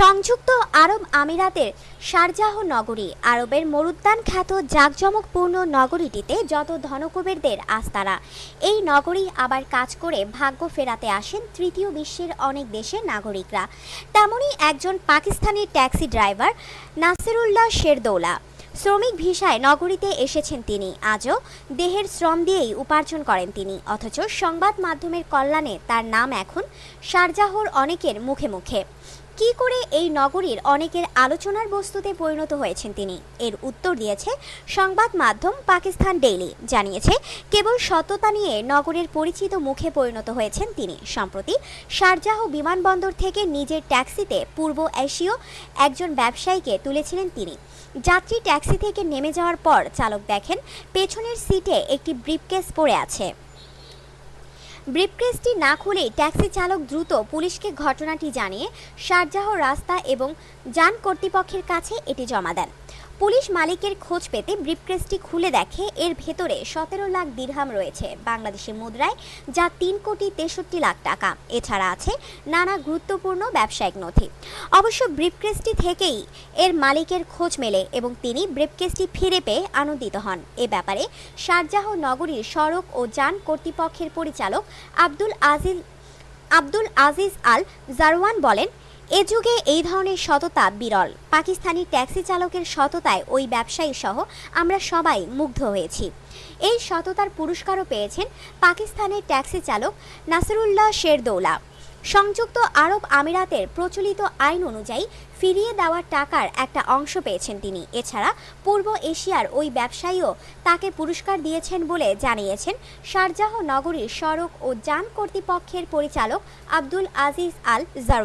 সংযুক্ত আরব আমিরাতের শারজাহ নগরী আরবের মরুদ্যান খ্যাত জাঁকজমকপূর্ণ নগরীটিতে যত ধনকুবেরদের আস্তারা। এই নগরী আবার কাজ করে ভাগ্য ফেরাতে আসেন তৃতীয় বিশ্বের অনেক দেশের নাগরিকরা। তেমনই একজন পাকিস্তানি ট্যাক্সি ড্রাইভার নাসিরুল্লাহ শেরদৌলা। শ্রমিক ভিসায় নগরীতে এসেছেন তিনি। আজও দেহের শ্রম দিয়েই উপার্জন করেন তিনি। অথচ সংবাদ মাধ্যমের কল্যাণে তার নাম এখন শারজাহর অনেকের মুখে মুখে। কি করে এই নগরীর অনেকের আলোচনার বস্তুতে পরিণত হয়েছেন তিনি? এর উত্তর দিয়েছে সংবাদ মাধ্যম পাকিস্তান ডেইলি। জানিয়েছে, কেবল সততা নিয়ে নগরের পরিচিত মুখে পরিণত হয়েছেন তিনি। সম্প্রতি শারজাহ বিমানবন্দর থেকে নিজের ট্যাক্সিতে পূর্ব এশীয় একজন ব্যবসায়ীকে তুলেছিলেন তিনি। যাত্রী ট্যাক্সি থেকে নেমে যাওয়ার পর চালক দেখেন পেছনের সিটে একটি ব্রিফকেস পড়ে আছে। ব্রিফকেসটি না খুলেই ট্যাক্সি চালক দ্রুত পুলিশকে ঘটনাটি জানিয়ে শারজাহ রাস্তা এবং যান কর্তৃপক্ষের কাছে এটি জমা দেন। পুলিশ মালিকের খোঁজ পেতে ব্রিফকেসটি খুলে দেখে। এর ভেতরে সতেরো লাখ দিরহাম রয়েছে বাংলাদেশি মুদ্রায়, যা তিন কোটি তেষট্টি লাখ টাকা। এছাড়া আছে নানা গুরুত্বপূর্ণ ব্যবসায়িক নথি। অবশ্য ব্রিফকেসটি থেকেই এর মালিকের খোঁজ মেলে এবং তিনি ব্রিফকেসটি ফিরে পেয়ে আনন্দিত হন। এ ব্যাপারে শারজাহ নগরীর সড়ক ও যান কর্তৃপক্ষের পরিচালক আব্দুল আজিজ আব্দুল আজিজ আল জারওয়ান বলেন এ যুগে এই ধরনের সততা বিরল। পাকিস্তানি ট্যাক্সি চালকের সততায় ওই ব্যবসায়ী সহ আমরা সবাই মুগ্ধ হয়েছি। এই সততার পুরস্কারও পেয়েছেন পাকিস্তানের ট্যাক্সি চালক নাসিরুল্লাহ শেরদৌলা। সংযুক্ত আরব আমিরাতের প্রচলিত আইন অনুযায়ী ফিরিয়ে দেওয়ার টাকার একটা অংশ পেয়েছেন তিনি। এছাড়া পূর্ব এশিয়ার ওই ব্যবসায়ীও তাকে পুরস্কার দিয়েছেন বলে জানিয়েছেন শারজাহ নগরীর সড়ক ও যান কর্তৃপক্ষের পরিচালক আব্দুল আজিজ আল জার